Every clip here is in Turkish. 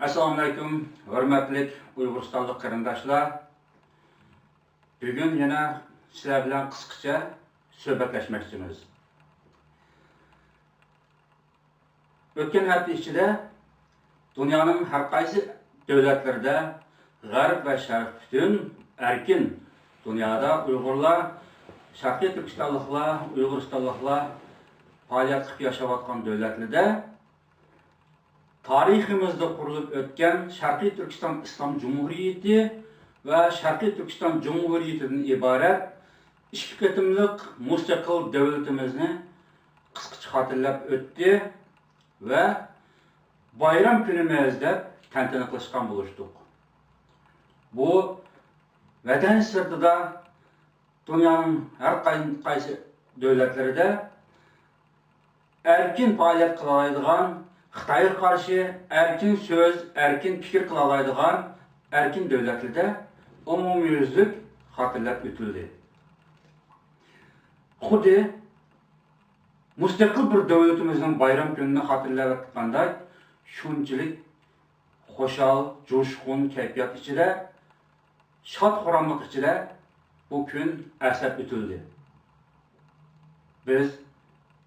Assalamu alaykum, hörmətli Uyğurstanlıq qarindaşlar. Bugün yenə sizlər bilan qısqaça söhbətləşməkçimiz. Ötən həftə içində dünyanın hər qaysı dövlətlərdə Qərb və Şərq bütün erkin dünyada Uyğurlar, Şərqi Türkistanlıqlar, Uyğurstanlıqlar fəaliyyət qılıb yaşayotgan dövlətlərdə tariximizde kurulup ötken Şarkı Türkistan İslam Cumhuriyeti ve Şarkı Türkistan Cumhuriyeti'nin ibaret iki ketimlik müstakil devletimizni kıskaça hatırlap öttü ve bayram günümüzde tentene kılışkan buluştuk. Bu vatan sırtıda dünyanın her kaysı devletleri de erkin faaliyet kılalaydıgan Xitaya qarşı erkin söz, erkin fikir qılalaydıqan erkin dövlətlidə umumyüzlük xatırlab ötüldü. Xudi müstəqil bir dövlətimizin bayram gününü xatırlab atqanda şunçilik xoşal, coşqun keyfiyyət içində şad xoramlıq içində bu gün əsəb ötüldü. Biz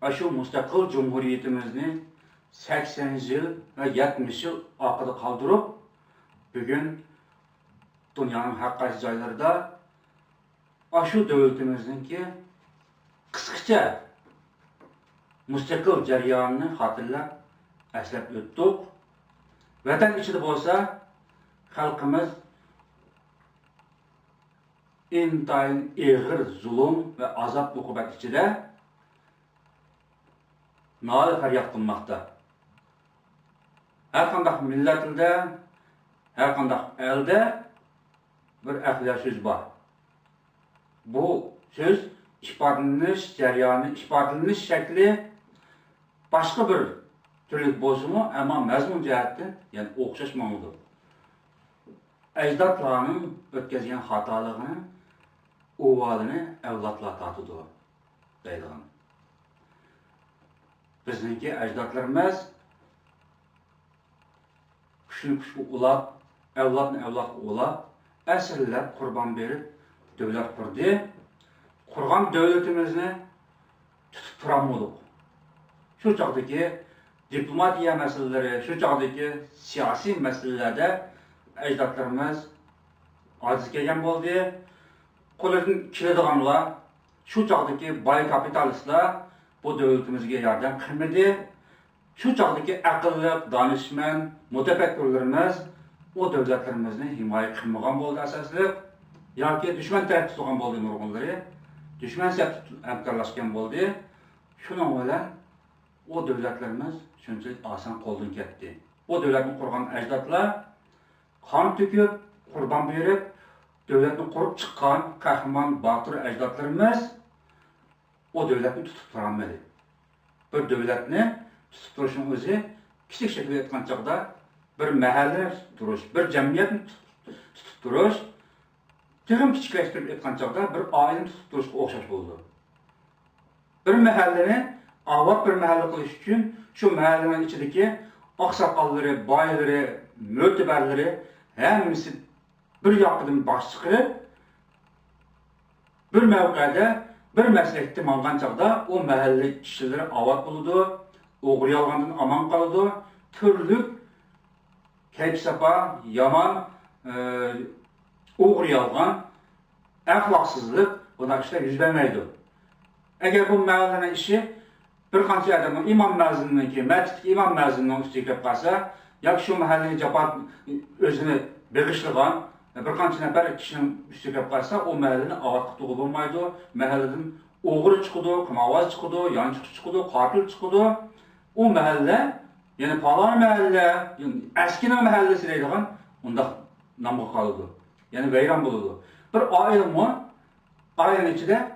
aşu müstəqil cumhuriyyətimizni 80 yıl ve 70 yıl arkada kaldırıp bugün dünyanın her qaysı joylarida aşı devletimizniki kısaca müstakil jarayonini xotirlab eslab o'tdik. Vatan ichida bo'lsa xalqimiz intayin ig'ir zulm va azob uqubat ichida nali faryod hər qandaq millət ildə, hər qandaq əldə bir əxlə söz var. Bu söz ifadələnmiş cəryanı, ifadələnmiş şəkli başqa bir türlük bozumu, amma məzmun cəhətdə, yəni oxşaşmamalıdır. Əcdadlarının ötkəzgən xatalığını, uvalını əvladla tatıdır, deyilən. Bizninki əcdadlarımız kuchli kuchli ulab avlodni avlod ulab asrlab qurbon berib davlat qurdi qurgan davlatimizni tutib turolmadik shu chog'dagi diplomatiya masalalari shu chog'dagi siyosiy masalalarda ajdodlarimiz ojiz kelgan bo'ldi qo'lidan keladiganlar shu chog'dagi boy kapitalistlar bu davlatimizga yordam qilmadi Şu çağdakı əqilli, danışmən, mütəfəkkürlərimiz o dövlətlərimizni himayə qılmağan boldu əsaslı. Ya ki, düşmən tərəf tutuğan boldu nurğunları. Düşmən səhv əmkarlaşqan boldu. Şunun ilə o dövlətlərimiz şüncəlik asan qoldun getdi. O dövlətini qurğan əcdadlar qan töküb, qurban verib, dövlətini qurub çıxan qəhrəman, batır əcdadlarımız o dövlətini tutub turanmadı. Bir dövlətini tutib turishning o'zi kichik chog'da bir mahalla turish bir jamiyatni tutib turish texim kichiklashtirib aytgan chog'da bir oilani tutib turishga o'xshash bo'ldi bir mahallani obod bir mahalla qilish uchun shu mahallani ichidagi oqsoqollari boylari mo'tibarlari hammasi bir yoqdan bosh chiqib bir mavqeda bir maslakda mangan chog'da u mahalla kishilari obod bo'ladi o'g'ri yolg'ondan omon qoldi. Turli kayfsapa yomon e, o'g'ri yolg'on axloqsizlik bunaqa ishlar yuz bermaydi. Agar bu ma'lumani ishi bir qancha odam imom mazmunniki masjidga imom mazmunning ustiga kirib qolsa yoki shu mahallaga jafo o'zini beg'ishlagan bir qancha nafar kishining ustiga kirib qolsa u mahallani ovoz bo'lmaydi. Mahalladan o'g'ri chiqadi qimovoz chiqadi yonchiq chiqadi qotil chiqadi o mahalle yani falan mahalle yani Eskina mahallesi deydigan unda namga qoldi ya'ni vayron bo'ladi bir oilami oilani ichida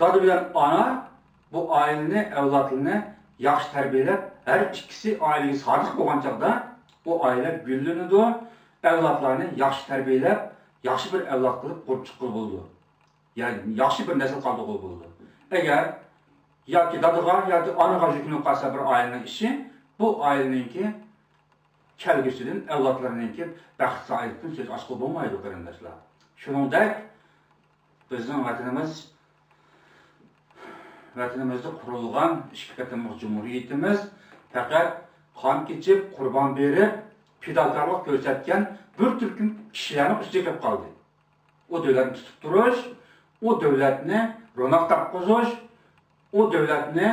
dada bilan ona bu oilani avlodini yaxshi tarbiyalab har ikkisi oilaga sodiq bo'lgan chog'da bu oila gullanadi avlodlarni yaxshi tarbiyalab yaxshi bir avlod qilib qurib chiqqan bo'ldi ya'ni yaxshi bir nasl qoldirgan bo'ldi agar yoki dadaga yoki onaga yuklanib qolsa bir oilaning ishi bu oilaniki kelgüsünün evlatlarınınki bəxt sahibiyyətin söz açıq olmaydı qarindaşlar. Şuningdek bizning vatanimiz vatanimizda qurilgan ikki qatimliq jumuriyatimiz faqat qon kechib qurbon berib fidokorlik ko'rsatgan bir turkum kishilarni ustiga kelib qoldi u davlatni tutib turish u davlatni ro'noq topqizish u davlatni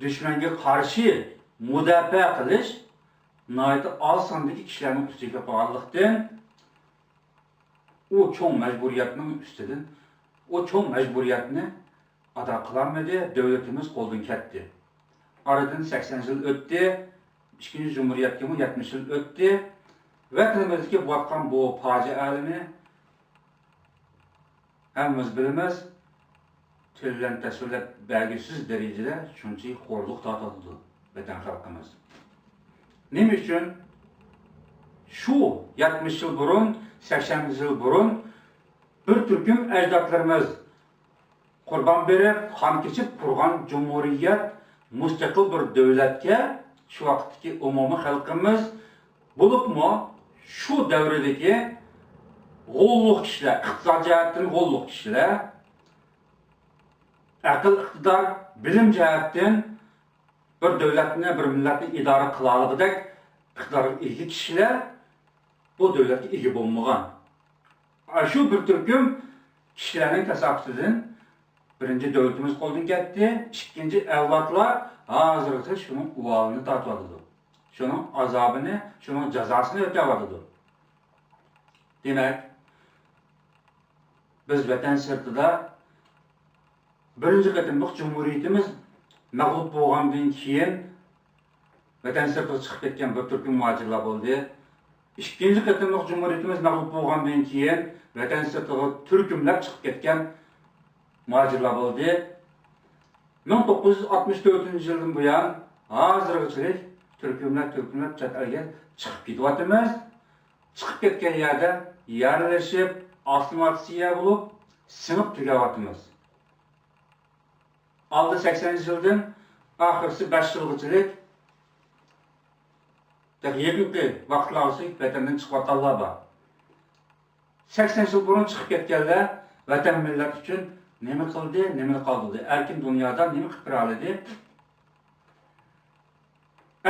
dushmanga qarshi mudofaa qilish oz sondagi kishilarni ustiga kelib qolganlikdan u cho'ng majburiyatning ustidan o cho'ng majburiyatni ado qilolmadi davlatimiz qo'ldan ketdi oradan sakson yil o'tdi ikkinchi jumuriyatga yetmish yil o'tdi vatanimizga bo'layotgan bu fojiani hammamiz bilamiz til bilan tasvirlab bergisiz darajada shunchalik xo'rliq tortildi vatan xalqimiz nima uchun shu yetmish yil burun sakson yil burun bir turkum ajdodlarimiz qurbon berib qon kechib qurgan jumuriyat mustaqil bir davlatga shu vaqtdagi umumiy xalqimiz bo'libmi shu davrdagi g'o'lliq kishilar iqtisod jihatdan g'o'lliq kishilar aql iqtidor bilim jihatdan bir davlatni bir millatni idora qilaligidek iqtidorga ega kishilar bu davlatga ega bo'lmagan Ana shu bir turkum kishilarning tasabbusidan birinchi davlatimiz qo'ldan ketdi ikkinchi avlodlar hozirgacha shuning uvolini tortyotidi shuning azobini shuning jazosini o'tayotidi demak biz vatan sirtida birinchi qatimliq jumuriyatimiz mag'lub bo'lgandan keyin vatan sirtiga chiqib ketgan bir turkum muhojirlar bo'ldi ikkinchi qatimliq jumuriyatimiz mag'lub bo'lgandan keyin vatan sirtiga turkumlab chiqib ketgan muhojirlar bo'ldi ming to'qqiz yuz oltmish to'rtinchi yildan buyon hozirgacha turkumlab turkumlab chet elga chiqib ketyapmiz chiqib ketgan yerda yaralashib assimilyatsiya sinib tugatyapmiz oldi saksoninchi yildan oxirgi besh yilgachilik yaqinqi vaqtlargacha vatandan chiqayotganlar bor sakson yil burun ketganlar vatan millat uchun nima qildi nima qoldirdi erkin dunyoda nima qilib bera oladi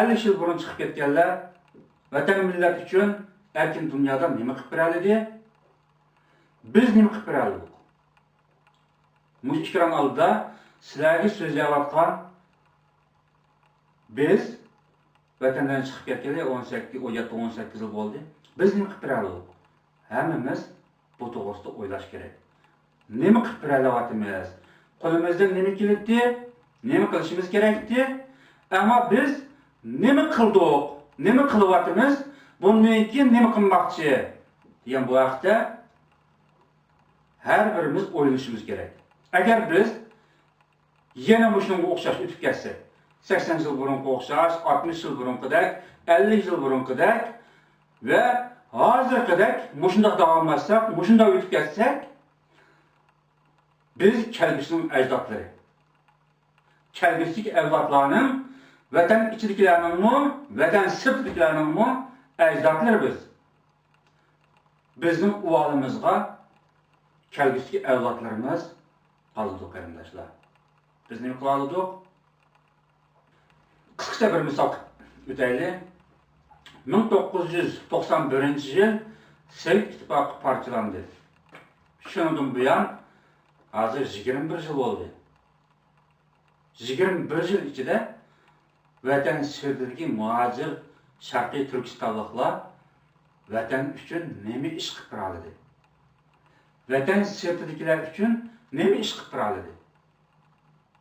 ellik yil burun chiqib ketganlar vatan millat uchun erkin dunyoda nima qilib bera oladi biz nima qilib bera oldik mush oldida sizlarga so'zlayotgan biz vatandan chiqib ketganda o'n sakkiz o'n yetti o'n sakkiz yil bo'ldi biz nima qilib bera oldik hammamiz bu to'g'risida o'ylash kerak nima qilib beralyapmiz qo'limizdan nima kelibdi nima qilishimiz kerakdi ammo biz nima qildik nima qilyapmiz bundan keyin nima qilmoqchi degan bu haqda har birimiz o'ylashimiz kerak agar biz yana shunga o'xshash o'tib ketsak sakson yil burungi o'xshash oltmish yil burunqidek ellik yil burunqidek va hozirgidek mushundoq davomlashsak mushundoq o'tib ketsak biz kelgusining ajdodlari kelgusi avlodlarning vatan ichidagilarningmi vatan sirtdagilarningmi ajdodlari biz bizning uvolimizga kelgusi avlodlarimiz qoldi qarindoshlar biz nima qila oldik qisqacha bir misol o'taylik ming to'qqiz yuz to'qson birinchi yil sovet ittifoqi parchalandi shundan buyon hozir yigirma bir yil bo'ldi yigirma bir yil ichida vatan sirtidagi muhojir sharqiy turkistonliklar vatan ish qilib bera oladi vatan sirtidagilar uchun nima ish qilib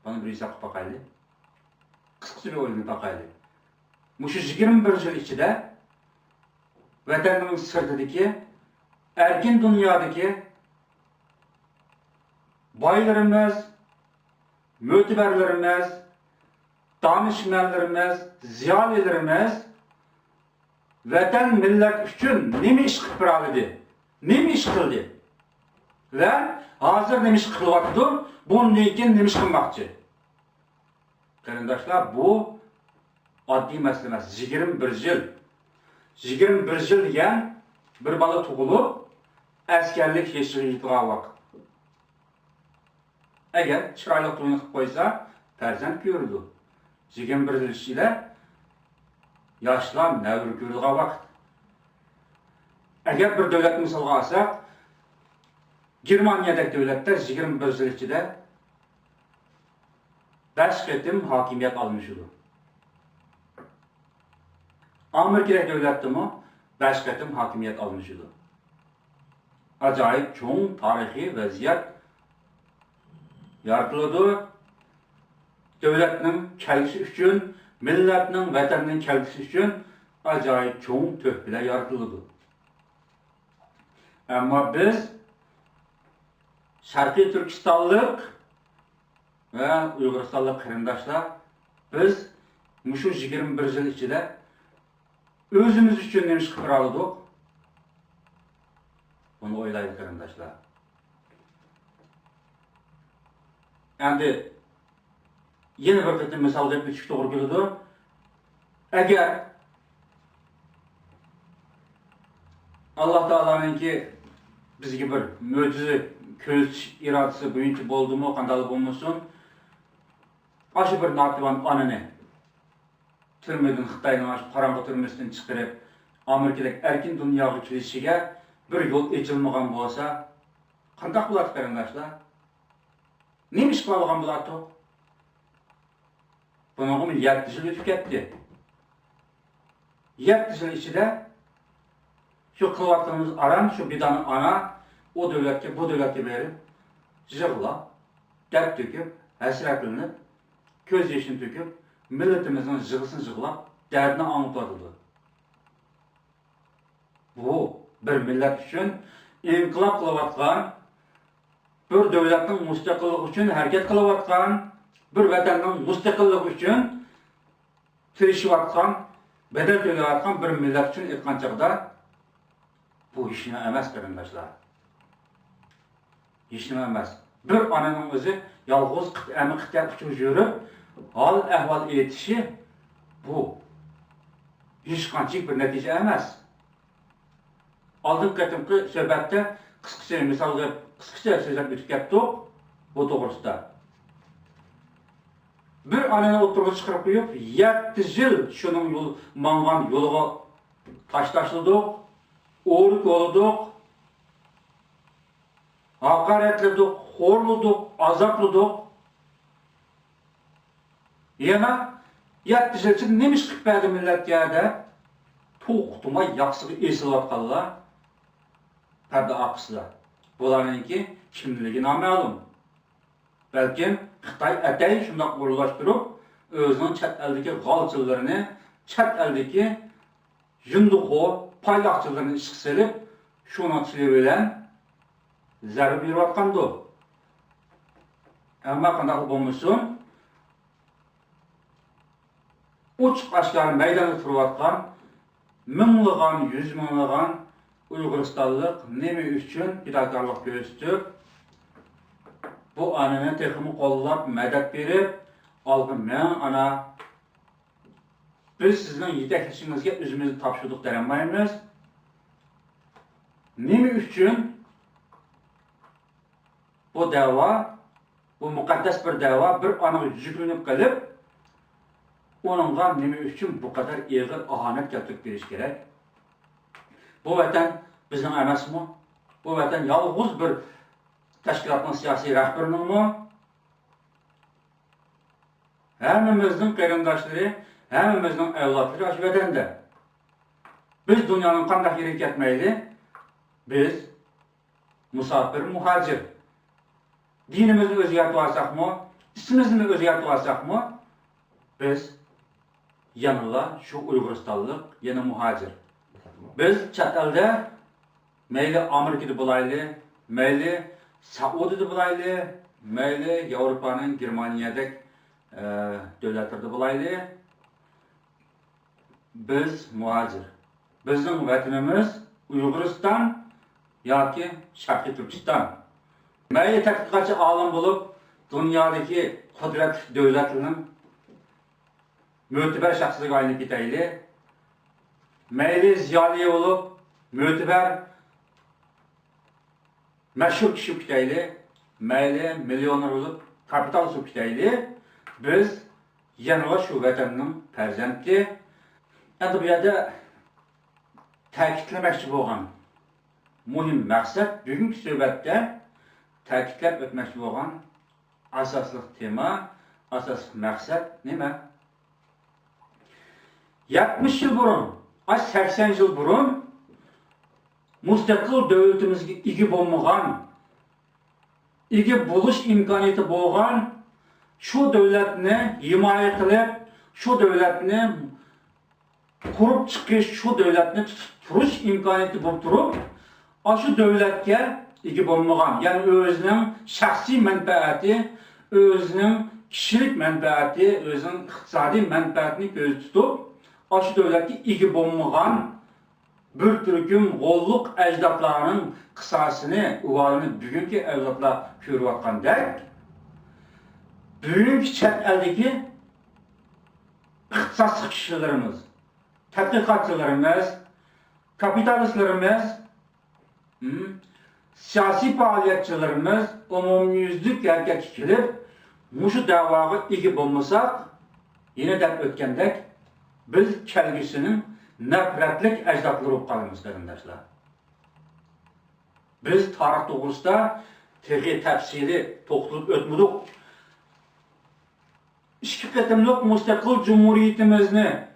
buni bir qisqacha bir o'ylanib boqaylik mushu yigirma bir yil ichida vatanning sirtidagi erkin dunyodagi boylarimiz mo'tibarlarimiz donishmandlarimiz ziyolilarimiz vatan millat uchun nima ish qilib bera oladi nima nima ish qilyapti bundan keyin nima ish qilmoqchi qarindoshlar bu emas yigirma bir yil 21 yıl degan bir bola tug'ilib askarlik yeshiga yetgan vaqt agar chiroyli to'yni qilib qo'ysa farzand yigirma bir yil ichida yoshlar navr ko'radigan vaqt agar bir davlat misolga olsak germaniyadagi davlatda yigirma bir yil ichida besh qatim hokimiyat olmishidi amerikadagi davlatdami besh qatim hokimiyat olmishidi ajoyib cho'ng tarixiy vaziyat yaratiladi davlatning kelgusi uchun millatning vatanning kelgusi uchun ajoyib cho'ng tuhfalar yaratiladi ammo biz sharqiy turkistonlik va uyg'uristonlik qarindoshlar biz yil ichida o'zimiz uchun nima ish qilib bera oldik buni o'ylaydi qarindoshlar endi yana bir qatim misol deb o'tishga to'g'ri keladi agar alloh taoloninki bizga bir mo'jiza ko'z irodasi bo'yicha bo'ldimi qanday bo'lmasin ana bir onani turmadan xitoyning ana shu qorong'i turmasidan chiqarib amerikadagi erkin dunyoga kelishiga bir yo'l ochilmagan bo'lsa qandoq bo'ladi qarindoshlar nima ish qila olgan bo'ladi bunga yetti yil o'tib ketdi. Yetti yil ichida shu qilayotganimiz aram shu bidani ana o davlatga bu davlatga berib yig'lab dard to'kib hasratlanib ko'z yoshini to'kib millatimizning yig'isini yig'lab dardini anglitadi bu bir millat uchun inqilob qilayotgan bir davlatning mustaqilligi uchun harakat qilayotgan bir vatanning mustaqilligi uchun tirishayotgan bedel to'layotgan bir millat uchun aytgan chog'da bu ishni emas ishni emas bir onaning o'zi yolg'iz qit'ami qit'a uchib yurib hol ahvol aytishi bu. Hech qanchalik bir natija emas oldingi qatimqi suhbatda qisqacha misolga qisqacha so'zlab o'tib ketdik bu to'g'risida bir onani o'tirg'a chiqarib qo'yib yetti yil shuning yo'l mangan yo'liga tosh tashladik o'rik yo'lidik haqoratladik xo'rladik azopladik yana ichida nima ish qilib berdi millatga deb to'xtamay yaxshiga esilayotganlar parda oqislar bularninki kimligi balkim xitoy atay shundoq o'rlashtirib o'zining chet eldagi g'olchilarini chet eldagi yunduxo'r paydoqchilarini ishga solib shuni tili bilan zarb berayotgandir ammo qanaqa bo'lmasin ochiq oshkor maydonda turayotgan minglagan yuz minglagan uyg'uristonlik nima uchun fidokorlik ko'rsatib bu anani texmi qo'llab madad berib olg'in men ana biz sizning yetaklashingizga o'zimizni topshirdik deolmaymiz nima uchun bu dava, bu mukaddes bir dava bir anın jübünüp gelip, onunla nimi üçün bu kadar iğir ahanet getirip giriş gerek. Bu vətən bizim əməsmi? Bu vətən yalğız bir təşkilatın siyasi rəhbərinin Həmimizin qeyrindaşları, həmimizin əllatları aşı vətəndə. Biz dünyanın qandaq yeri getməyli, biz musafir, muhacir. Dinimizni ismimizni o'zgartib olsakmi biz yanıla şu Uyguristanlık yana muhacir. Biz chet elda Amerikada bo'layli, mayli Saudiyada bo'layli, mayli Yevropaning Germaniyadagi e, davlatlarda bo'layli, biz muhacir. Bizning vatanimiz Uyg'uriston yoki Sharqiy Turkiston. Mayli tadqiqotchi olim bo'lib, dunyodagi qudratli davlatlarning mo'tibar shaxsiga aylanib ketaylik mayli ziyoli bo'lib mo'tibar mashhur kishi kutayli mayli millioner bo'lib kapital sup kutayli biz yana shu vatanning farzandi endi bu yerda ta'kidlamoqchi bo'lgan muhim maqsad bugungi suhbatda təkidləb etməkli olan əsaslıq tema, əsaslıq məqsəd nəmə? 70 il burun, az 80 il burun müstəqil dövlətimizə igi olmağan, igi buluş imkaniyyəti boğan şu dövlətni himayə qılıb, şu dövlətni qurub çıxış, şu dövlətni tutub turuş imkaniyyəti bulub durub, aşı dövlətə igi bolmagan, yani özünün şahsi menfaati, özünün kişilik menfaati, özünün iktisadi menfaatini göz tutup, aşı devletki igi bolmagan, bir əcdadlarının qısasını, uvalını bugünkü evlatlar görüp atqandək, bugünkü çət əldəki ixtisaslı kişilərimiz, tədqiqatçılarımız, kapitalistlərimiz, hı, siyasi fəaliyyətçilərimiz umumyüzlük hərəkət kilib, muşu davağı igi bolmasaq, yine de ötkəndək, biz kelgisinin nefretlik ecdatları olup kalımız kardeşler. Biz tarih doğrusunda tehi tefsili toktulup ötmüdük. İki ketimlik müstakil cumhuriyetimizni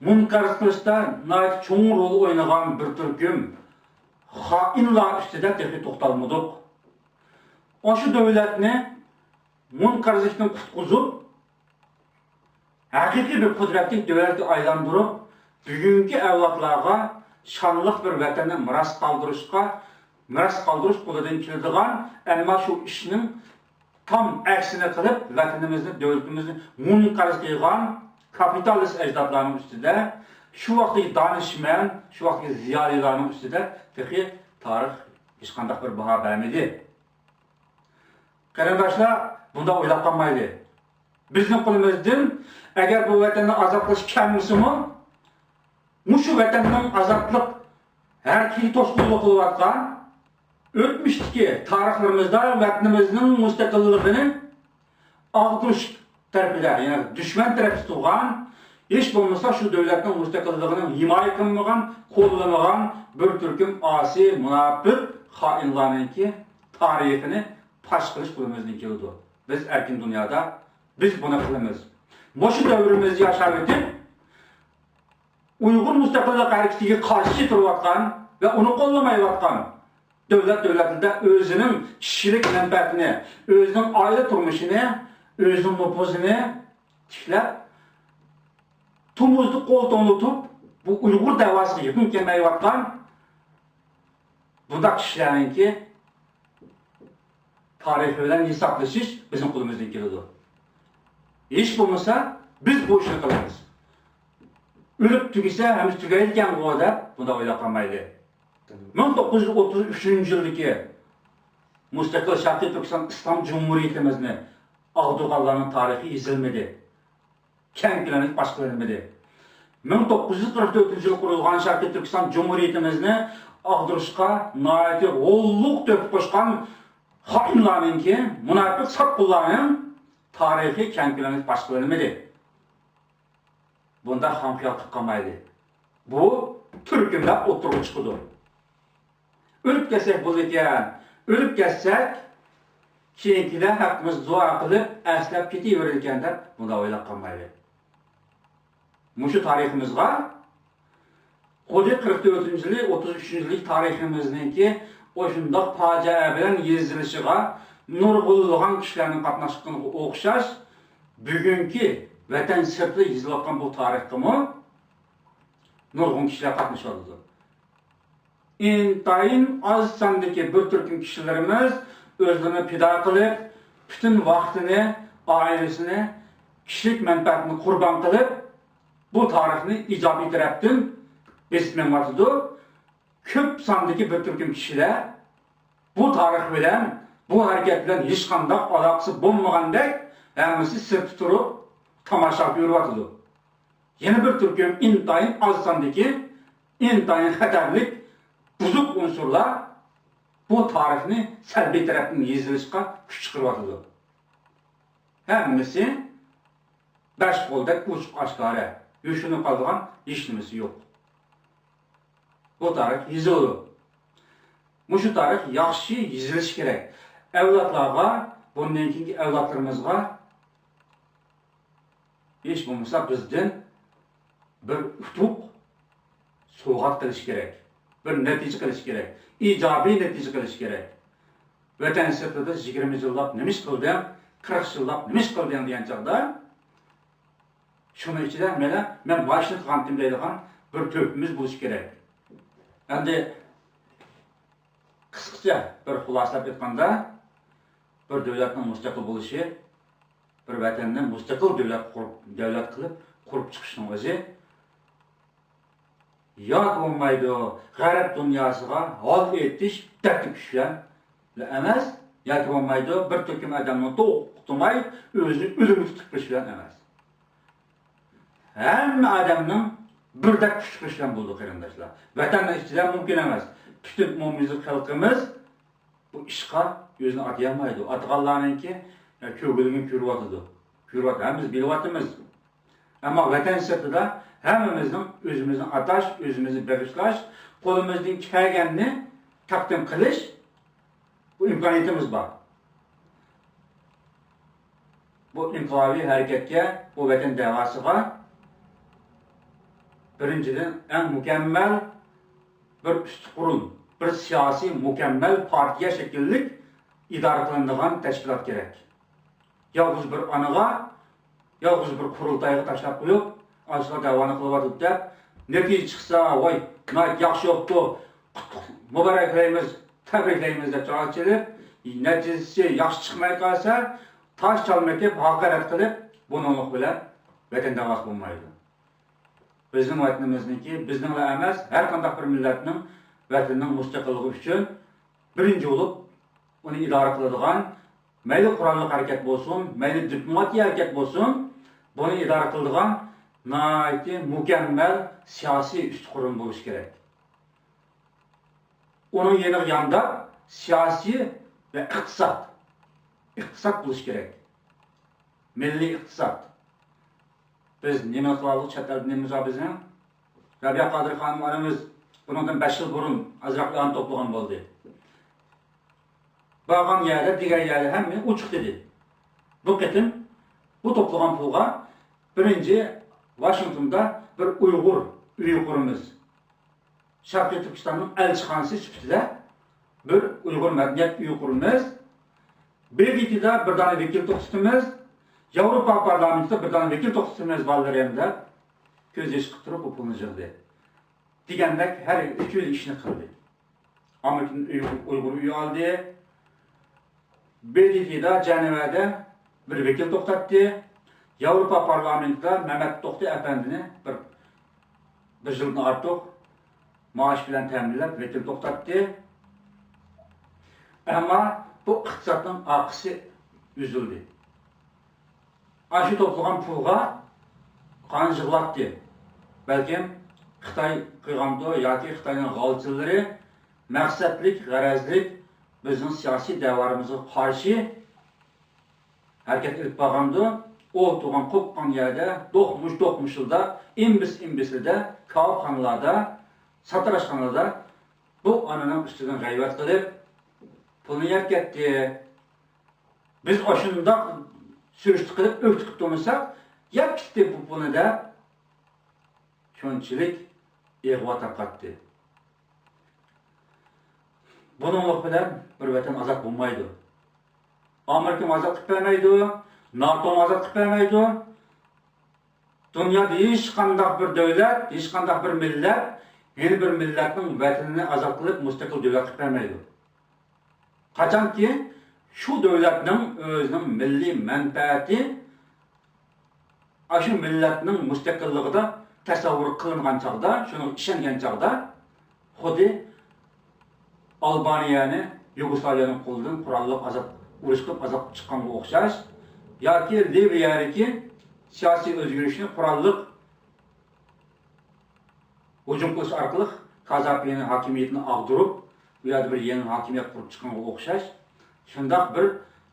munkar kılışta nait çoğun rol oynayan bir türküm illa üstədən texli toxtalmadıq. Oşu dövlətini munqarzlıqdan qutquzub, həqiqi bir qudrətli dövləti aylandırıb, bugünkü əvladlarga şanlıq bir vətənə miras qaldırışqa, miras qaldırış qoludan kildiğən, əmma şu işinin tam əksini qılıb, vətənimizni, dövlətimizni munqarzlıqan kapitalist əcdadlarının üstüdə vaqtdagi donishmand shu vaqtdagi ziyolilarning ustida tehi tarix hech qanday bir baho bermaydi qarindoshlar bunda o'ylab qolmaydi bizni qo'limizdan agar bu vatanni ozod qilish kammisimi mushu vatanning ozodlik harkiy to'sqinlik qilayotgan o'tmishdagi tarixlarimizda vatanimizning mustaqilligini og'dirish tarafida ya'ni dushman tarafida turgan hech bo'lmasa shu davlatning mustaqilligini himoya qilmagan qo'llamagan bir turkum osiy munofiq xoinlarniki tarixini pash qilish qo'limizdan keldi biz erkin dunyoda biz buni qilamiz Boşu dövrümüzde yaşarken Uygur müstakillik hareketiga karşı turayotgan ve onu kollamayotgan devlet devletinde özünün kişilik menfaatini, özünün aile turmuşunu, özünün nüfuzunu tiklep tumuzni qo'ldan tutib bu Uyg'ur davosiga yakun kelmayotgan bundaq kishilarninki tarihi bilan hisoblashish bizning qo'limizdan keladi. Hiç bulmasa biz bu işini kılırız. Ölüp tükise hem tükeyirken bu da bunda öyle kalmaydı. 1933 yıldaki Müstakil Şarkı Türkistan İslam Cumhuriyetimizni Ağduqalların tarihi izilmedi. Kenkilenip başka verilmedi. 1944 yıl kurulgan Şarkı Türkistan Cumhuriyetimizni Ağdırışqa naiti olluk döküp koşkan hainlarının ki, münafık sapkullarının tarihi kenkilanib boshqa bo'lmaydi bunda hamxiyatlik qolmaydi bu turkumlar o'tirib chiqadi o'lib ketsak bo'ldi ekan o'lib ketsak keyingilar haqimiz duo qilib eslab ketaverar ekan deb bunda o'ylab qolmaydi mushu tariximizga Qo'li 44 yili 33 yillik tariximizniki o'shundoq fojia bilan yezilishiga nurg'ulg'an kishilarning qatnashganiga o'xshash bugungi vatan sirtida yozilayotgan bu tarixdami nurg'un kishilar qatnashadi intayin oz sondagi bir turkum kishilarimiz o'zlarini pido qilib butun vaqtini oilasini kishilik manfaatini qurbon qilib bu tarixni ijobiy tarafdan esmayotidi ko'p sondagi bir turkum kishilar bu tarix bilan bu hareket bilen hiç kandak alakası bulmagandek hemmisi sırt tuturup tamaşa yürüvatıdı. Yeni bir Türkiye'nin intayın az sandaki intayın xatarlik buzuk unsurlar bu tarixni salbiy tarafdan yezilishga kuch chiqaryotidi. Hammasi besh qo'ldek ochiq oshkora. Yushunib qolgan hech nimasi yo'q. Bu tarix yezildi. Mushu tarix yaxshi yezilishi kerak. Avlodlarga, bundan keyingi avlodlarimizga hech bo'lmasa bizdan bir utuq sovg'at qilish kerak. Bir natija qilish kerak. Ijobiy natija qilish kerak. Vatan sirtida 20 yillab nima ish qildim, 40 yillab nima ish qildim degan shuni ichida mana men boshni qilgandim deydigan bir to'pimiz bo'lishi kerak. Endi qisqacha bir xulosalab aytganda bir davlatning mustaqil bo'lishi bir vatanni mustaqil davlat qurib davlat qilib qurib chiqishning o'zi yot bo'lmaydi g'arb dunyosiga hol etish kuch bilan emas yoki bo'lmaydi bir to'kim odamni to'xtamay o'zini o'limi tutib qo'yish bilan emas hamma odamning birdek kuch chiqish bilan bo'ldi qarindoshlar vatanni ichida mumkin emas butun umumimizni xalqimiz bu ishga o'zini atayolmaydi atganlarniki ko'gilini ko'ryotidi ko'ryapti biz bilyapmiz ammo vatan sirtida hammamizning o'zimizni atash o'zimizni bag'ishlash qo'limizdan kelganini taqdim qilish bu imkoniyatimiz bor bu inqilobiy harakatga bu vatan davosiga birinchidan eng mukammal bir ustqurul bir siyosiy mukammal partiya shakllik idora qilinadigan tashkilot kerak yolg'iz bir onaga yolg'iz bir qurultayga tashlab qo'yib ashula davoni qilyotibdi deb natija chiqsa voy yaxshi bo'pti muboraklaymiz tabriklaymiz deb chaqchilib natijasi yaxshi chiqmay qolsa tosh chalmay kelib haqorat qilib bununliq bilan vatan davosi bo'lmaydi bizning vatanimizniki bizninglar emas har qanday bir millatning vatanining mustaqilligi uchun birinchi bo'lib uni idora qiladigan mayli qurolli harakat bo'lsin mayli diplomatiya harakat bo'lsin buni idora qiladigan nihoyatda mukammal siyosiy ustqurum bo'lishi kerak uning yana yanida siyosiy va iqtisod iqtisod bo'lishi kerak milliy iqtisod biz elda nima bizni rabia qodir xonim onamiz bundan besh yil burun ozroq yon to'plagan bo'ldi borgan yerda diğer yerda hamma uchiq dedi. Bu ketim bu to'plagan pulga birinchi Washingtonda bir Uyg'ur Uyg'urimiz Sharqiy Turkistonning elchixonasi sifatida bir Uyg'ur madaniyat Uyg'urimiz Belgiyada bir dona vakil to'xtatamiz Yevropa parlamentida bir dana vekil to'xtatilmaz bolalar hamda ko'z yosh qilib turib pulni yig'di degandek har uch yil ishni qildi amerikadan uyg'ur uy oldi belgiyada janivada bir vekil to'xtatdi yevropa parlamentida mamat to'xti apandini bir bir yildan ortiq maaş bilen təminləb vekil toxtatdı. Amma bu iqtisadın aqısı üzüldü. Shu to'plagan pulga qon yig'latdi balkim xitoy qilgandi yoki xitoyning g'olchilari maqsadlik g'arazlik bizning siyosiy davorimizga qarshi harakat qilib borgandi o tuğan kopkan yerde dokmuş dokmuş yılda imbis imbiside kavapxanalarda satırashxanalarda bu ananın üstünden gayret qilib pulni yeb ketdi biz oshundoq surishti qilib o'ktikib turmasak yeb ketdi bu pulni deb shunchalik ig'vo tarqatdi buninglik bilan bir vatan ozod bo'lmaydi amerika ozod qilib NATO ozod qilib bermaydi dunyoda hech bir davlat hech qanday bir millat yana bir millatning vatanini ozod qilib mustaqil davlat qilib bermaydi qachonki shu davlatning o'zining milliy manfaati shu millatning mustaqilligida tasavvur qilingan chog'da shuni ishongan chog'da xuddi albaniyani yugoslaviyani qo'lidan qurolli azob urush qilib azob chiqqanga o'xshash yoki Livyadagi siyosiy o'zgarishni qurolliq hücum qilish orqali KZP'nin hakimiyetini ag'dirib bu yerda bir yangi hokimiyat qurib chiqqanga o'xshash shundoq bir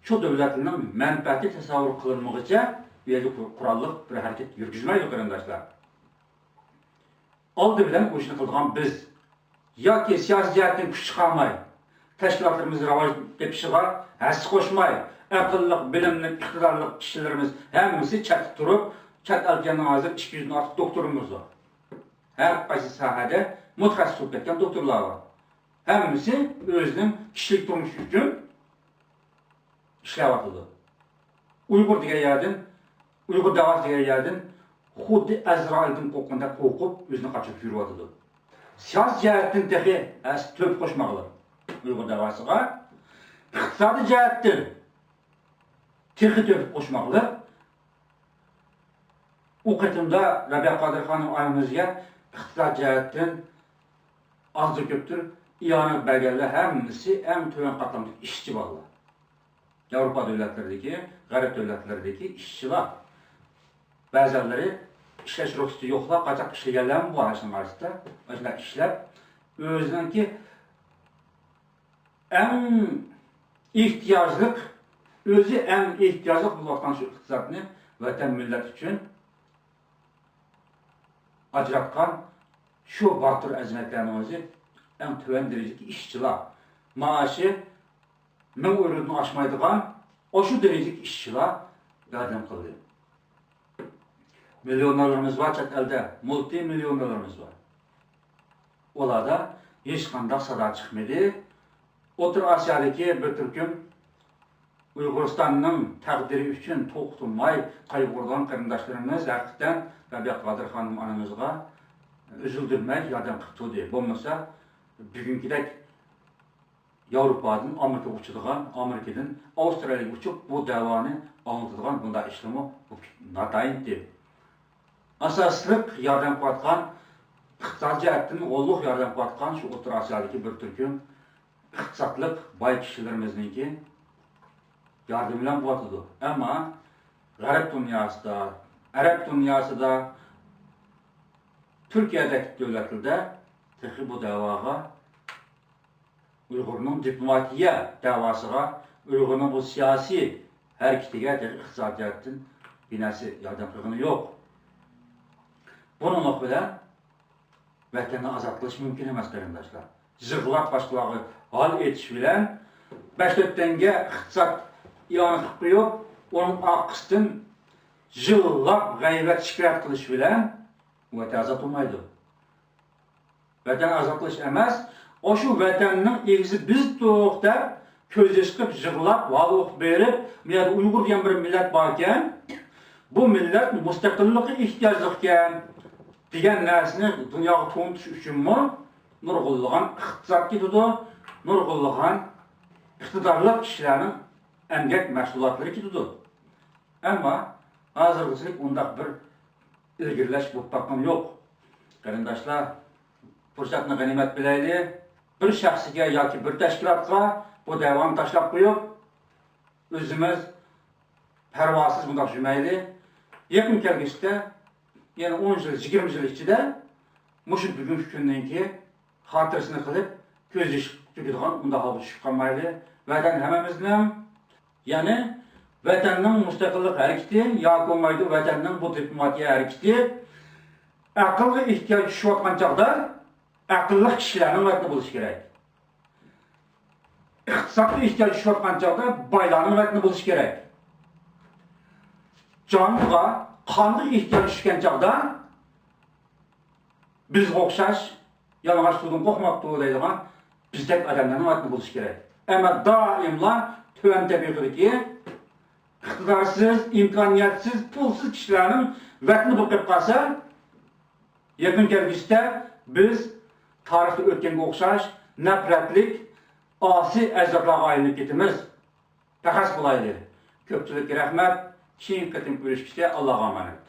shu davlatning manfaati tasavvur qilinmaguncha bu yerda qurolliq bir harakat yurgizmaydi qarindoshlar oldi bilan bu ishni qiladigan biz. Yoki siyosiy jihatdan kuch chiqarmay tashkilotlarimizni rivoj tepishiga hassa qo'shmay aqlli bilimli iqtidorli kishilarimiz hammasi chatda turib chat elkandan hozir ikki yuzdan ortiq doktorimiz bor har qaysi sohada mutaxassis bo'lib ketgan doktorlar bor hammasi o'zining kishilik turmushi uchun ishlayotidi uyg'ur degan yerdan uyg'ur davasi degan yerdan xuddi azroildan qo'rqqanda qo'rqib o'zini qochib yuryotidi siyosiy jihatdan tehi to'p qo'shmoqlar uyg'ur davosiga iqtisodiy jihatdan tehi to'p qo'shmoqlar u qitimda rabia qodirxonov ayimizga iqtisod jihatdan ozdir ko'pdir iyonat berganlar hammasi eng tuvan qatlamdagi ishchi bolalar yevropa davlatlaridagi Avropa dövlətlərindəki, qərb dövlətlərindəki işçilər bəzənləri işləş rüxsəti yoxla, qaçaq işləyənlər bu araçın qarşısında özünə işləb özünənki ən ehtiyaclıq, özü ən ehtiyaclıq bulaqdan şu iqtisadını vətən millət üçün acıratqan şu batır əzmətlərin özü ən tövən dərəcəki işçilər. Maaşı o'rinni oshmaydigan o'sha darajadagi ishchilar yordam qildi milyonlarimiz var chet elda multi milyonlarimiz var. Ularda hech qanday sado chiqmaydi o'tir osiyodagi bir turkum uyg'uristonning taqdiri uchun to'xtamay qayg'urgan qarindoshlarimiz haqiqatdan rabia qodir xonim onamizga üzüldürmək yordam qilib turdi bo'lmasa bugünkidek Yevropadan Amerika uçuduğan, Amerikadan Avstraliya uçub bu davanı anlatıdığan bunda işləmə bu nadayındır. Asaslıq yardım qatqan iqtisadi cəhətdən olluq yardım qatqan şu Otur Asiyadakı bir türküm iqtisadlıq bay kişilərimizinki yardım ilə batıdı. Amma Qərb dünyasında, Ərəb dünyasında Türkiyədəki dövlətlərdə texi bu davağa Uygur'un diplomatiye davasıga Uygur'un bu siyasi hareketiga tehi iqtisodiyotin binası yardım kılgını yok. Bununla bilen vatanni azat qilish mumkin emas qarindoshlar. Zig'lab boshqalarga hal etish bilan Bashto'ttanga iqtisod iyon qilib qo'yib, uning oqisdan jillab g'aybat shikoyat qilish bilan vatan azat olmaydı. Vatan azatlaş emez, O şu vətəndən evizi biz doğuqda köz eşqib, jığlab, valuq verib, millət Uyğur deyən bir millət barkən, bu millət müstəqilliqə ehtiyaclıqkən deyən nərsini dünyaya tonutuş üçün mü? Nurğulluğan iqtisad gididu, nurğulluğan iqtidarlıq kişilərin əmgək məhsulatları gididu. Amma hazırlısılik ondaq bir ilgirləş bu baxım yox. Qərindaşlar, fırsatını qənimət biləyli, bir shaxsiga yoki bir tashkilotga bu davoni tashlab qo'yib o'zimiz parvosiz bundoq yurmaylik yaqin kelgusida yana o'n yil yigirma yil ichida mushu bugungi kundan keyin xotirasini qilib ko'z yosh to'kadigan undoq holga tushib qolmaylik vatan hammamizni ya'ni vatanning mustaqillik harakati yoki bo'lmaydi vatanning bu diplomatiya harakati aqlga ehtiyoj tushayotgan chog'da aqlli kishilarning vatni bo'lishi kerak iqtisodga ehtiyoj tushayotgan chog'da boylarning vatni bo'lishi kerak jonga qonga ehtiyoj tushgan chog'da bizga o'xshash yalang'och suvdan qo'rqmoqda o'ylaydigan bizdek odamlarning vatni bo'lishi kerak ammo doimlar tuvan tabiatidagi iqtidorsız, imkoniyatsiz, pulsiz kishilarning vatni bo'lib qolsa, yaqin kelgusida biz tarixdə ötgənə oxşar nafrətlik asi əzablar ayını getimiz. Təxəs bulaydı. Köpçülükə rəhmət. Çin qıtın görüşküşə Allah'a əmanət.